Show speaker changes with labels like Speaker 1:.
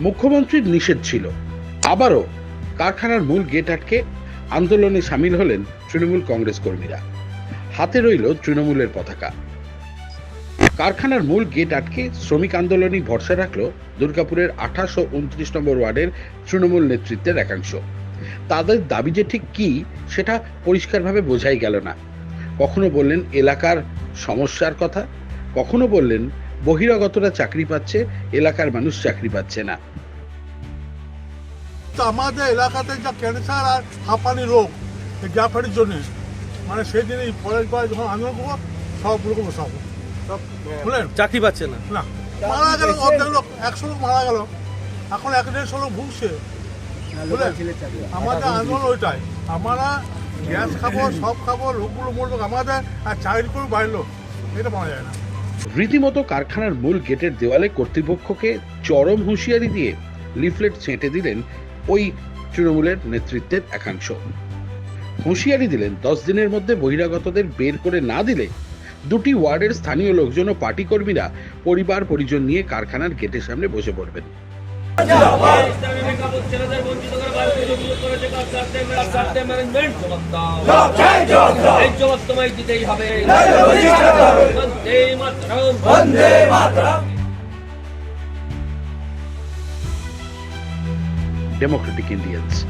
Speaker 1: মুখ্যমন্ত্রীর নিষেধ ছিল। আবারও কারখানার মূল গেট আটকে আন্দোলনে সামিল হলেন তৃণমূল কংগ্রেস কর্মীরা। হাতে রইল তৃণমূলের পতাকা। কারখানার মূল গেট আটকে শ্রমিক আন্দোলনই ভরসা রাখল দুর্গাপুরের আঠাশ ও উনত্রিশ নম্বর ওয়ার্ডের তৃণমূল নেতৃত্বের একাংশ। তাদের দাবি যে ঠিক কি, সেটা পরিষ্কারভাবে বোঝাই গেল না। কখনো বললেন এলাকার সমস্যার কথা, কখনো বললেন বহিরাগতরা চাকরি পাচ্ছে এলাকার মানুষ চাকরি পাচ্ছে না।
Speaker 2: তো আমাদের এলাকাতে যা ক্যান্সার আর হাঁপানি রোগ গ্যাফারির জন্য মানে সেই দিনে পরের বার যখন আন্দোলন করব সব লোক বসাবো। বুঝলেন
Speaker 3: চাকরি পাচ্ছে না।
Speaker 2: না। মারা গেল অর্ধেক লোক একশো লোক মারা গেল। এখন এক দেড়শো লোক ভুগছে। আমাদের আন্দোলন ওইটাই। আমরা গ্যাস খাব সব খাব লোকগুলো মরলো আমাদের আর চাকরি করে লোক। এটা পাওয়া যায় না।
Speaker 1: রীতিমতো কারখানার মূল গেটের দেওয়ালে কর্তৃপক্ষকে চরম হুঁশিয়ারি দিয়ে লিফলেট ছেঁটে দিলেন ওই তৃণমূলের নেতৃত্বের একাংশ। হুঁশিয়ারি দিলেন দশ দিনের মধ্যে বহিরাগতদের বের করে না দিলে দুটি ওয়ার্ডের স্থানীয় লোকজন ও পার্টি কর্মীরা পরিবার পরিজন নিয়ে কারখানার গেটের সামনে বসে পড়বেন।
Speaker 4: জবাব। দিতেই হবে। Vande Mataram
Speaker 1: Democratic Indians.